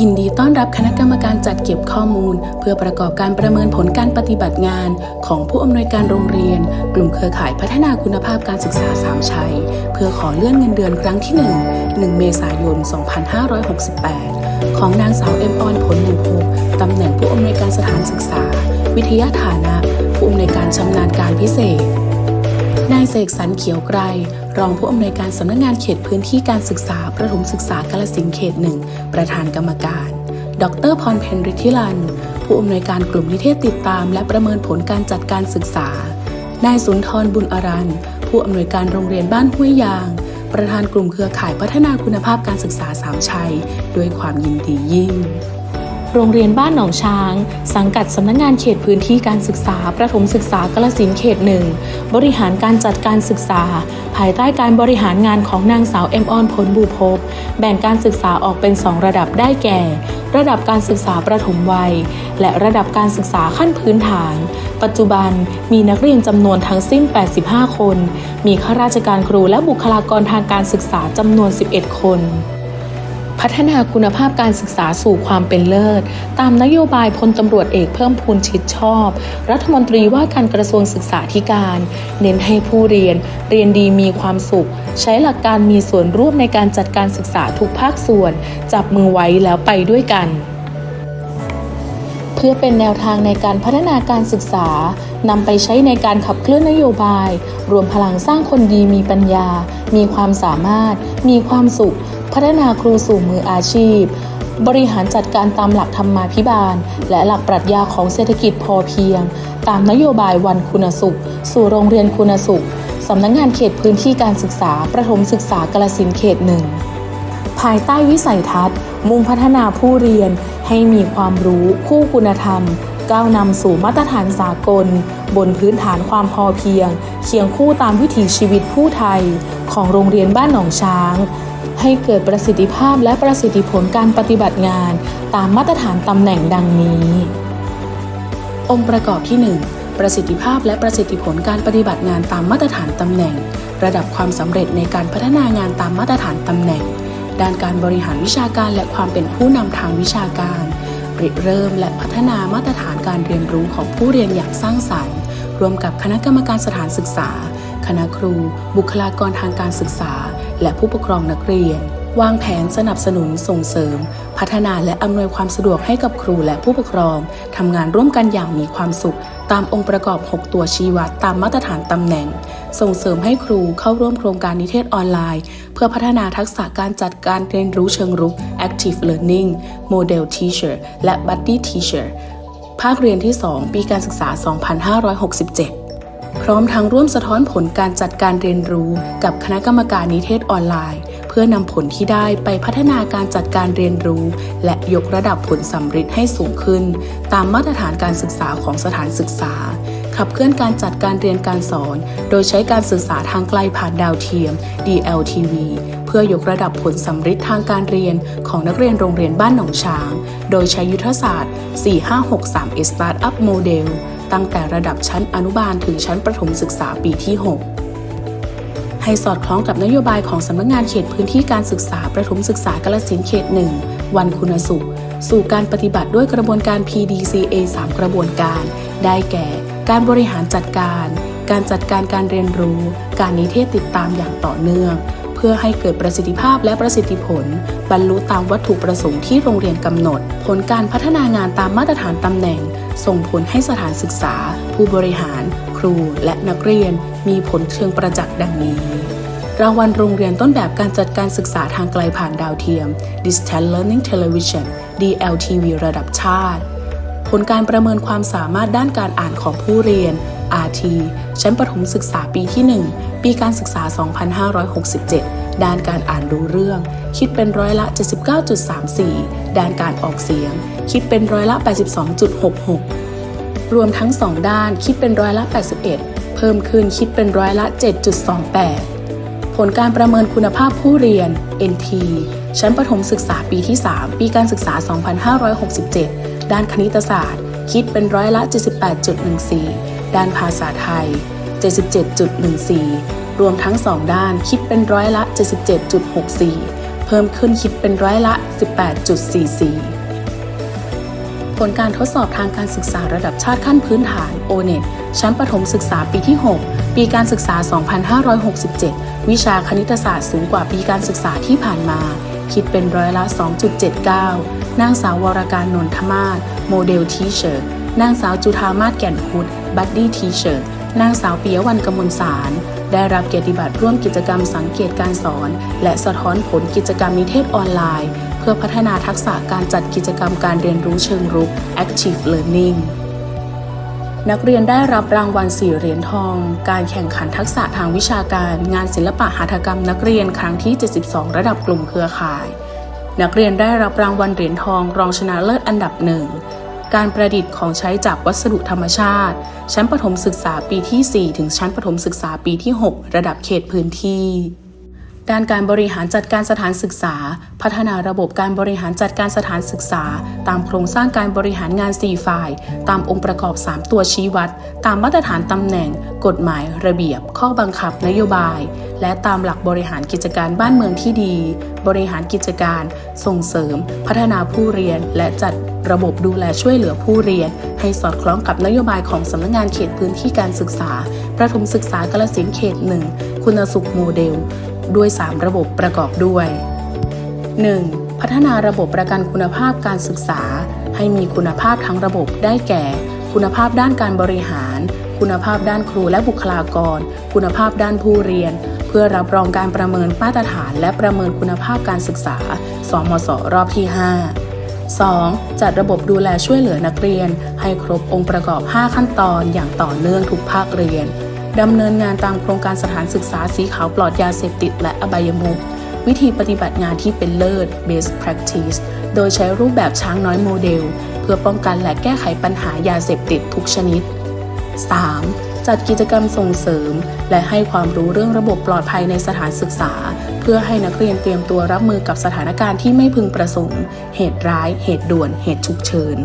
ยินดีต้อนรับคณะกรรมการจัดเก็บข้อมูล เพื่อประกอบการประเมินผลการปฏิบัติงาน ของผู้อำนวยการโรงเรียน กลุ่มเครือข่ายพัฒนาคุณภาพการศึกษาสามชัย เพื่อขอเลื่อนเงินเดือนครั้งที่ 1 1 เมษายน 2568 ของนางสาวเอ็มออนผลหมู่หกตำแหน่งผู้อำนวยการสถานศึกษา วิทยาฐานะ ผู้อำนวยการชำนาญการพิเศษ นายเสกสรรเขียวไกรรองผู้อำนวยการสำนักงานเขตพื้นที่การศึกษาประถมศึกษากาลสินธุ์เขตหนึ่งประธานกรรมการ ดรพรเพนฤทธิลัน ผู้อำนวยการกลุ่มนิเทศติดตาม และประเมินผลการจัดการศึกษา นายสุนทรบุญอรันผู้อำนวยการโรงเรียนบ้านห้วยยาง ประธานกลุ่มเครือข่ายพัฒนาคุณภาพการศึกษาสามชัย ด้วยความยินดียิ่ง โรงเรียนบ้านหนองช้าง สังกัดสำนักงงานเขตพื้นที่การศึกษา ประถมศึกษากาลสินเขตหนึ่งบริหารการจัดการศึกษา ภายใต้การบริหารงานของนางสาวเอ็มออนผลบูพบแบ่งการศึกษาออกเป็น 2 ระดับได้แก่ ระดับการศึกษาประถมวัย และระดับการศึกษาขั้นพื้นฐาน ปัจจุบันมีนักเรียนจำนวนทั้งสิ้น 85 คน มีข้าราชการครูและบุคลากรทางการศึกษาจำนวน 11 คน พัฒนาคุณภาพการศึกษาสู่ความเป็นเลิศ ตามนโยบายพลตำรวจเอกเพิ่มพูนชิดชอบ รัฐมนตรีว่าการกระทรวงศึกษาธิการ เน้นให้ผู้เรียน เรียนดีมีความสุข ใช้หลักการมีส่วนร่วมในการจัดการศึกษาทุกภาคส่วน จับมือไว้แล้วไปด้วยกัน พื่อเป็นแนวทางในการพัฒนาการศึกษานำไปใช้ในการขับเคลื่อนนโยบาย รวมพลังสร้างคนดีมีปัญญา มีความสามารถ มีความสุข พัฒนาครูสู่มืออาชีพ บริหารจัดการตามหลักธรรมาภิบาล และหลักปรัชญาของเศรษฐกิจพอเพียง ตามนโยบายวันคุณสุข สู่โรงเรียนคุณสุขสำนักงงานเขตพื้นที่การศึกษา ประถมศึกษากาลสินเขตหนึ่งภายใต้วิสัยทัศน์ มุ่งพัฒนาผู้เรียน ให้มีความรู้คู่คุณธรรม ก้าวนำสู่มาตรฐานสากล บนพื้นฐานความพอเพียง เคียงคู่ตามวิถีชีวิตผู้ไทย ของโรงเรียนบ้านหนองช้าง ให้เกิดประสิทธิภาพและประสิทธิผลการปฏิบัติงาน ตามมาตรฐานตำแหน่งดังนี้ องค์ประกอบที่ 1ประสิทธิภาพและประสิทธิผลการปฏิบัติงานตามมาตรฐานตำแหน่ง ระดับความสำเร็จในการพัฒนางานตามมาตรฐานตำแหน่ง ด้านการบริหารวิชาการและความเป็นผู้นำทางวิชาการริเริ่มและพัฒนามาตรฐานการเรียนรู้ของผู้เรียนอย่างสร้างสรรค์รวมกับคณะกรรมการสถานศึกษา คณะครู บุคลากรทางการศึกษา และผู้ปกครองนักเรียน วางแผนสนับสนุนส่งเสริม พัฒนาและอำนวยความสะดวกให้กับครูและผู้ปกครองทำงานร่วมกันอย่างมีความสุข ตามองค์ประกอบ 6 ตัวชี้วัดตามมาตรฐานตำแหน่ง ส่งเสริมให้ครูเข้าร่วมโครงการนิเทศออนไลน์ เพื่อพัฒนาทักษะการจัดการเรียนรู้เชิงรุก Active Learning Model Teacher และ Buddy Teacher ภาคเรียนที่ 2 ปีการศึกษา 2567พร้อมทั้งร่วมสะท้อนผลการจัดการเรียนรู้กับคณะกรรมการนิเทศออนไลน์ เพื่อนำผลที่ได้ไปพัฒนาการจัดการเรียนรู้ และยกระดับผลสำเร็จให้สูงขึ้น ตามมาตรฐานการศึกษาของสถานศึกษา ขับเคลื่อนการจัดการเรียนการสอน โดยใช้การสื่อสารทางไกลผ่านดาวเทียม DLTV เพื่อยกระดับผลสำเร็จทางการเรียนของนักเรียนโรงเรียนบ้านหนองช้าง โดยใช้ยุทธศาสตร์ 4563 Startup Model ตั้งแต่ระดับชั้นอนุบาลถึงชั้นประถมศึกษาปีที่ 6ให้สอดคล้องกับนโยบายของสำนักงานเขตพื้นที่การศึกษาประถมศึกษากาลสินเขตหนึ่งวันคุณสุข สู่การปฏิบัติด้วยกระบวนการ PDCA 3 กระบวนการ ได้แก่ การบริหารจัดการ การจัดการการเรียนรู้ การนิเทศติดตามอย่างต่อเนื่อง เพื่อให้เกิดประสิทธิภาพและประสิทธิผล บรรลุตามวัตถุประสงค์ที่โรงเรียนกำหนด ผลการพัฒนางานตามมาตรฐานตำแหน่ง ส่งผลให้สถานศึกษา ผู้บริหาร ครู และนักเรียน มีผลเชิงประจักษ์ดังนี้รางวัลโรงเรียนต้นแบบการจัดการศึกษาทางไกลผ่านดาวเทียม Distance Learning Television DLTV ระดับชาติ ลการประเมินความสามารถด้านการอ่านของผู้เรียน RT ชั้นประถมศึกษาปีที่ 1 ปีการศึกษา 2567 ด้านการอ่านรู้เรื่อง คิดเป็นร้อยละ 79.34 ด้านการออกเสียง คิดเป็นร้อยละ 82.66 รวมทั้ง 2 ด้านคิดเป็นร้อยละ 81 เพิ่มขึ้นคิดเป็นร้อยละ 7.28 ผลการประเมินคุณภาพผู้เรียน NT ชั้นประถมศึกษาปีที่ 3 ปีการศึกษา 2567 ด้านคณิตศาสตร์ คิดเป็นร้อยละ 78.14 ด้านภาษาไทย 77.14 รวมทั้ง 2 ด้านคิดเป็นร้อยละ 77.64 เพิ่มขึ้นคิดเป็นร้อยละ 18.44 ผลการทดสอบทางการศึกษาระดับชาติขั้นพื้นฐาน O-NET ชั้นประถมศึกษาปีที่ 6 ปีการศึกษา 2567 วิชาคณิตศาสตร์สูงกว่าปีการศึกษาที่ผ่านมา คิดเป็นร้อยละ 2.79 นางสาววรการนนทมาศโมเดลทีเชอร์นางสาวจุธามาศแก่นพุทธบัดดี้ทีเชอร์นางสาวปิยวรรณกมลสาร ได้รับเกียรติบัตรร่วมกิจกรรมสังเกตการสอน และสะท้อนผลกิจกรรมนิเทศออนไลน์ เพื่อพัฒนาทักษะการจัดกิจกรรมการเรียนรู้เชิงรุก Active Learning นักเรียนได้รับรางวัลสี่เหรียญทอง การแข่งขันทักษะทางวิชาการ งานศิลปะหัตถกรรมนักเรียนครั้งที่ 72 ระดับกลุ่มเครือข่าย นักเรียนได้รับรางวัลเหรียญทอง รองชนะเลิศอันดับหนึ่งการประดิษฐ์ของใช้จากวัสดุธรรมชาติ ชั้นประถมศึกษาปีที่ 4 ถึงชั้นประถมศึกษาปีที่ 6 ระดับเขตพื้นที่ ด้านการบริหารจัดการสถานศึกษา พัฒนาระบบการบริหารจัดการสถานศึกษา ตามโครงสร้างการบริหารงาน 4 ฝ่าย ตามองค์ประกอบ 3 ตัวชี้วัด ตามมาตรฐานตำแหน่ง กฎหมาย ระเบียบ ข้อบังคับนโยบาย และตามหลักบริหารกิจการบ้านเมืองที่ดี บริหารกิจการ ส่งเสริม พัฒนาผู้เรียน และจัดระบบดูแลช่วยเหลือผู้เรียน ให้สอดคล้องกับนโยบายของสำนักงานเขตพื้นที่การศึกษา ประถมศึกษากาลสินธุ์เขต1คุณสุขโมเดล ด้วย 3 ระบบประกอบด้วย 1. พัฒนาระบบประกันคุณภาพการศึกษา ให้มีคุณภาพทั้งระบบได้แก่ คุณภาพด้านการบริหาร คุณภาพด้านครูและบุคลากร คุณภาพด้านผู้เรียน เพื่อรับรองการประเมินมาตรฐาน และประเมินคุณภาพการศึกษา สมศรอบที่ 5 2. จัดระบบดูแลช่วยเหลือนักเรียน ให้ครบองค์ประกอบ 5 ขั้นตอนอย่างต่อเนื่องทุกภาคเรียน ดำเนินงานตามโครงการสถานศึกษาสีขาวปลอดยาเสพติดและอบายมุขวิธีปฏิบัติงานที่เป็นเลิศ best practice โดยใช้รูปแบบช้างน้อยโมเดล เพื่อป้องกันและแก้ไขปัญหายาเสพติดทุกชนิด 3. จัดกิจกรรมส่งเสริม และให้ความรู้เรื่องระบบปลอดภัยในสถานศึกษา เพื่อให้นักเรียนเตรียมตัวรับมือกับสถานการณ์ที่ไม่พึงประสงค์ เหตุร้าย เหตุด่วน เหตุฉุกเฉิน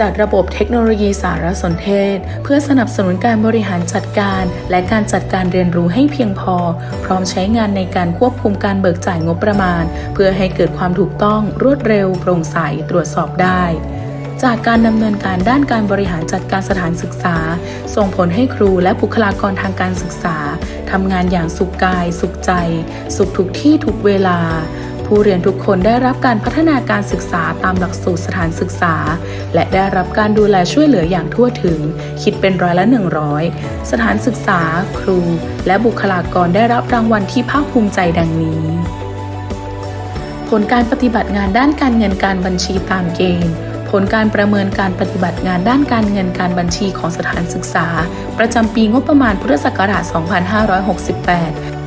จัดระบบเทคโนโลยีสารสนเทศ เพื่อสนับสนุนการบริหารจัดการ และการจัดการเรียนรู้ให้เพียงพอ พร้อมใช้งานในการควบคุมการเบิกจ่ายงบประมาณ เพื่อให้เกิดความถูกต้องรวดเร็ว โปร่งใสตรวจสอบได้จากการดำเนินการด้านการบริหารจัดการสถานศึกษา ส่งผลให้ครูและบุคลากรทางการศึกษาทำงานอย่างสุขกาย สุขใจ สุขทุกที่ทุกเวลา ผู้เรียนทุกคนได้รับการพัฒนาการศึกษาตามหลักสูตรสถานศึกษา และได้รับการดูแลช่วยเหลืออย่างทั่วถึง คิดเป็นร้อยละ 100 สถานศึกษา ครู และบุคลากรได้รับรางวัลที่ภาคภูมิใจดังนี้ ผลการปฏิบัติงานด้านการเงินการบัญชีตามเกณฑ์ผลการประเมินการปฏิบัติงานด้านการเงินการบัญชีของสถานศึกษา ประจำปีงบประมาณพุทธศักราช 2568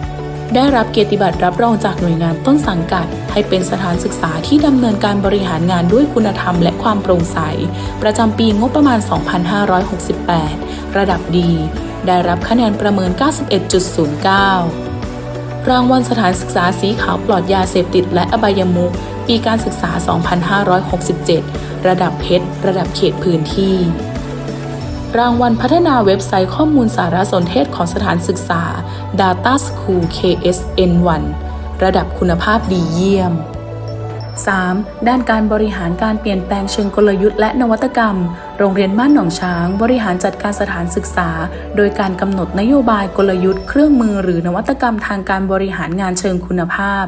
ได้รับเกียรติบัตรรับรองจากหน่วยงานต้นสังกัด ให้เป็นสถานศึกษาที่ดำเนินการบริหารงานด้วยคุณธรรมและความโปร่งใส ประจำปีงบประมาณ 2568 ระดับดี ได้รับคะแนนประเมิน 91.09 รางวัลสถานศึกษาสีขาวปลอดยาเสพติดและอบายมุขปีการศึกษา 2567 ระดับเพชร ระดับเขตพื้นที่ รางวัลพัฒนาเว็บไซต์ข้อมูลสารสนเทศของสถานศึกษา Data School KSN1 ระดับคุณภาพดีเยี่ยม 3. ด้านการบริหารการเปลี่ยนแปลงเชิงกลยุทธ์และนวัตกรรม โรงเรียนบ้านหนองช้าง บริหารจัดการสถานศึกษา โดยการกำหนดนโยบายกลยุทธ์เครื่องมือหรือนวัตกรรมทางการบริหารงานเชิงคุณภาพ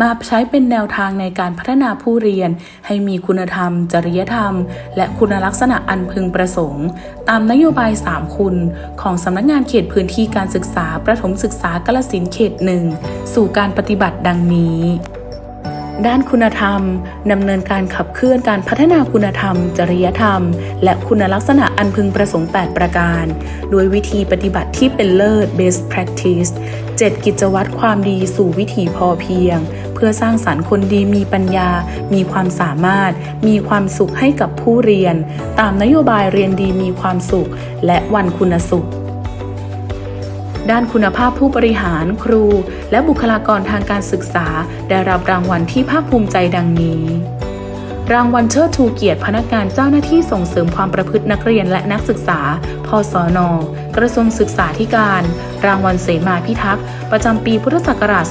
มาใช้เป็นแนวทางในการพัฒนาผู้เรียน ให้มีคุณธรรม จริยธรรม และคุณลักษณะอันพึงประสงค์ ตามนโยบาย 3 คุณ ของสำนักงานเขตพื้นที่การศึกษาประถมศึกษากาลสินเขตหนึ่งสู่การปฏิบัติดังนี้ ด้านคุณธรรมดำเนินการขับเคลื่อนการพัฒนาคุณธรรม จริยธรรม และคุณลักษณะอันพึงประสงค์ 8 ประการ โดยวิธีปฏิบัติที่เป็นเลิศ best practice 7 กิจวัตรความดีสู่วิถีพอเพียง เพื่อสร้างสรรค์คนดีมีปัญญา มีความสามารถ มีความสุขให้กับผู้เรียน ตามนโยบายเรียนดีมีความสุข และวันคุณสุข ด้านคุณภาพผู้บริหาร ครู และบุคลากรทางการศึกษา ได้รับรางวัลที่ภาคภูมิใจดังนี้ รางวัลเชิดชูเกียรติพนักงานเจ้าหน้าที่ส่งเสริมความประพฤตินักเรียนและนักศึกษา พศน กระทรวงศึกษาธิการ รางวัลเสมาพิทักษ์ ประจำปีพุทธศักราช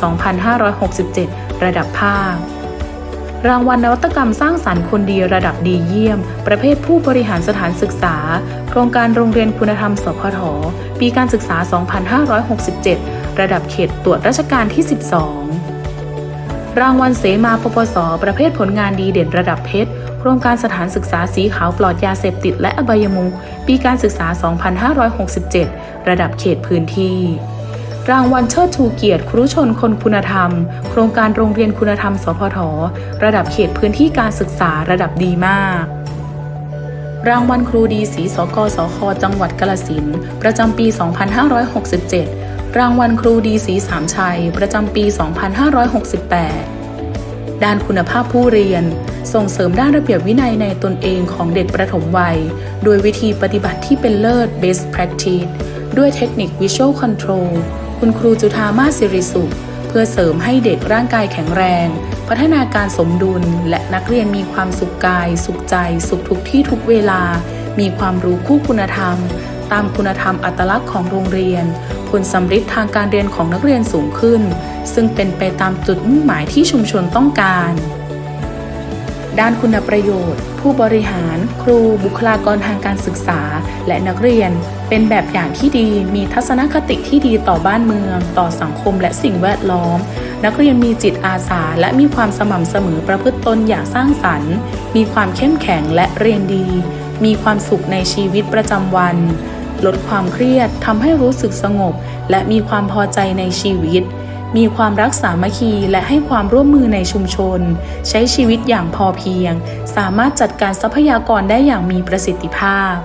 2567 ระดับภาค รางวัลนวัตกรรมสร้างสรรค์คนดีระดับดีเยี่ยม ประเภทผู้บริหารสถานศึกษา โครงการโรงเรียนคุณธรรมสพทปีการศึกษา 2567 ระดับเขตตรวจราชการที่ 12 รางวัลเสมาปปส ประเภทผลงานดีเด่นระดับเพชร โครงการสถานศึกษาสีขาวปลอดยาเสพติดและอบายมุขปีการศึกษา 2567 ระดับเขตพื้นที่ รางวัลเชิดชูเกียรติครุชนคนคุณธรรม โครงการโรงเรียนคุณธรรม สพท ระดับเขตพื้นที่การศึกษาระดับดีมาก รางวัลครูดีสีสกสคจังหวัดกาลสินประจำปี 2567 รางวัลครูดีสีสามชัย ประจำปี 2568ด้านคุณภาพผู้เรียน ส่งเสริมด้านระเบียบวินัยในตนเองของเด็กประถมวัย โดยวิธีปฏิบัติที่เป็นเลิศ best practice ด้วยเทคนิค visual control คุณครูจุธามาศสิริสุข เพื่อเสริมให้เด็กร่างกายแข็งแรง พัฒนาการสมดุล และนักเรียนมีความสุขกาย สุขใจ สุขทุกที่ทุกเวลา มีความรู้คู่คุณธรรม ตามคุณธรรมอัตลักษณ์ของโรงเรียน ผลสำฤทธิ์ทางการเรียนของนักเรียนสูงขึ้น ซึ่งเป็นไปตามจุดมุ่งหมายที่ชุมชนต้องการ ด้านคุณประโยชน์ ผู้บริหาร ครู บุคลากรทางการศึกษา และนักเรียน เป็นแบบอย่างที่ดี มีทัศนคติที่ดีต่อบ้านเมือง ต่อสังคมและสิ่งแวดล้อม นักเรียนมีจิตอาสา และมีความสม่ำเสมอประพฤติตนอย่างสร้างสรรค์ มีความเข้มแข็งและเรียนดี มีความสุขในชีวิตประจำวัน ลดความเครียดทำให้รู้สึกสงบ และมีความพอใจในชีวิต มีความรักสามัคคีและให้ความร่วมมือในชุมชน ใช้ชีวิตอย่างพอเพียง สามารถจัดการทรัพยากรได้อย่างมีประสิทธิภาพ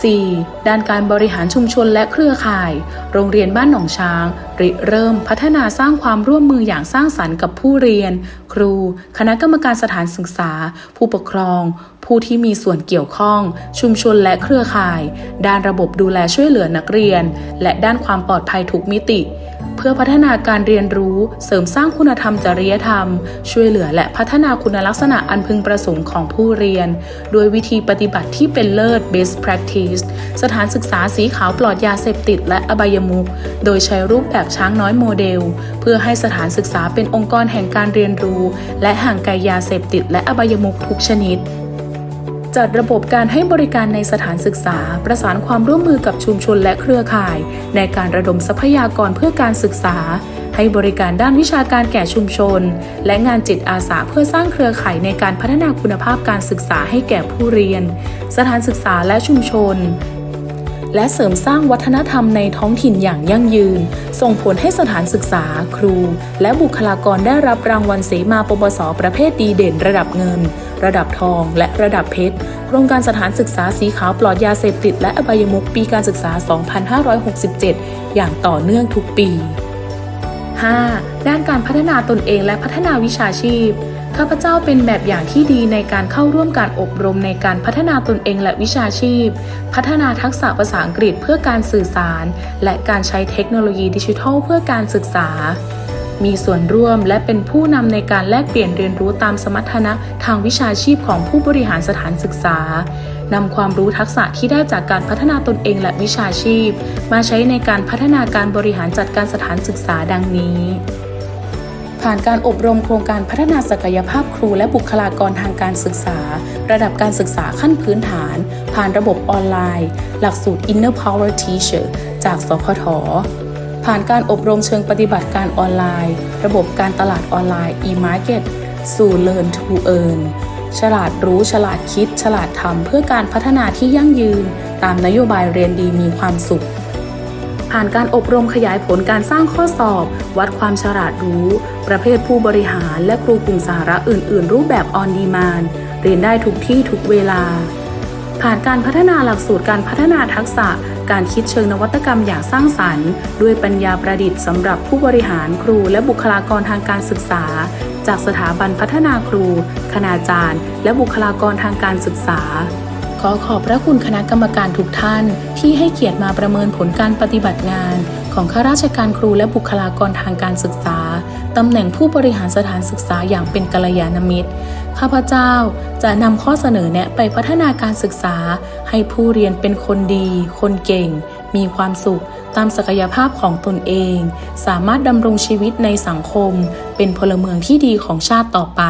4. ด้านการบริหารชุมชนและเครือข่าย โรงเรียนบ้านหนองช้าง ริเริ่มพัฒนาสร้างความร่วมมืออย่างสร้างสรรค์กับผู้เรียน ครู คณะกรรมการสถานศึกษา ผู้ปกครอง ผู้ที่มีส่วนเกี่ยวข้อง ชุมชนและเครือข่าย ด้านระบบดูแลช่วยเหลือนักเรียน และด้านความปลอดภัยทุกมิติ พื่อพัฒนาการเรียนรู้ เสริมสร้างคุณธรรมจริยธรรม ช่วยเหลือและพัฒนาคุณลักษณะอันพึงประสงค์ของผู้เรียน โดยวิธีปฏิบัติที่เป็นเลิศ best practice สถานศึกษาสีขาวปลอดยาเสพติดและอบายมุขโดยใช้รูปแบบช้างน้อยโมเดล เพื่อให้สถานศึกษาเป็นองค์กรแห่งการเรียนรู้ และห่างไกลยาเสพติดและอบายมุขทุกชนิด จัดระบบการให้บริการในสถานศึกษา ประสานความร่วมมือกับชุมชนและเครือข่าย ในการระดมทรัพยากรเพื่อการศึกษา ให้บริการด้านวิชาการแก่ชุมชน และงานจิตอาสาเพื่อสร้างเครือข่ายในการพัฒนาคุณภาพการศึกษาให้แก่ผู้เรียน สถานศึกษาและชุมชน และเสริมสร้างวัฒนธรรมในท้องถิ่นอย่างยั่งยืน ส่งผลให้สถานศึกษา ครู และบุคลากรได้รับรางวัลเสมาปปสประเภทดีเด่นระดับเงิน ระดับทอง และระดับเพชรโครงการสถานศึกษาสีขาวปลอดยาเสพติดและอบายมุขปีการศึกษา 2567 อย่างต่อเนื่องทุกปี 5. ด้านการพัฒนาตนเองและพัฒนาวิชาชีพ ข้าพเจ้าเป็นแบบอย่างที่ดีในการเข้าร่วมการอบรมในการพัฒนาตนเองและวิชาชีพ พัฒนาทักษะภาษาอังกฤษเพื่อการสื่อสาร และการใช้เทคโนโลยีดิจิทัลเพื่อการศึกษา มีส่วนร่วมและเป็นผู้นำในการแลกเปลี่ยนเรียนรู้ตามสมรรถนะทางวิชาชีพของผู้บริหารสถานศึกษา นำความรู้ทักษะที่ได้จากการพัฒนาตนเองและวิชาชีพ มาใช้ในการพัฒนาการบริหารจัดการสถานศึกษาดังนี้ ผ่านการอบรมโครงการพัฒนาศักยภาพครูและบุคลากรทางการศึกษา ระดับการศึกษาขั้นพื้นฐาน ผ่านระบบออนไลน์ หลักสูตร Inner Power Teacher จากสพทผ่านการอบรมเชิงปฏิบัติการออนไลน์ ระบบการตลาดออนไลน์ e-market สู่ Learn to Earn ฉลาดรู้ ฉลาดคิด ฉลาดทำเพื่อการพัฒนาที่ยั่งยืน ตามนโยบายเรียนดีมีความสุข ผ่านการอบรมขยายผลการสร้างข้อสอบ วัดความฉลาดรู้ ประเภทผู้บริหารและครูกลุ่มสาระอื่น ๆ รูปแบบออนดีมานเรียนได้ทุกที่ทุกเวลา ผ่านการพัฒนาหลักสูตรการพัฒนาทักษะ การคิดเชิงนวัตกรรมอย่างสร้างสรรค์ ด้วยปัญญาประดิษฐ์สำหรับผู้บริหารครูและบุคลากรทางการศึกษา จากสถาบันพัฒนาครู คณาจารย์ และบุคลากรทางการศึกษา อขอบพระคุณคณะกรรมการทุกท่าน ที่ให้เกียรติมาประเมินผลการปฏิบัติงาน ของข้าราชการครูและบุคลากรทางการศึกษาตำแหน่งผู้บริหารสถานศึกษาอย่างเป็นกัลยาณมิตร ข้าพเจ้าจะนำข้อเสนอแนะไปพัฒนาการศึกษา ให้ผู้เรียนเป็นคนดี คนเก่ง มีความสุข ตามศักยภาพของตนเอง สามารถดำรงชีวิตในสังคม เป็นพลเมืองที่ดีของชาติต่อไป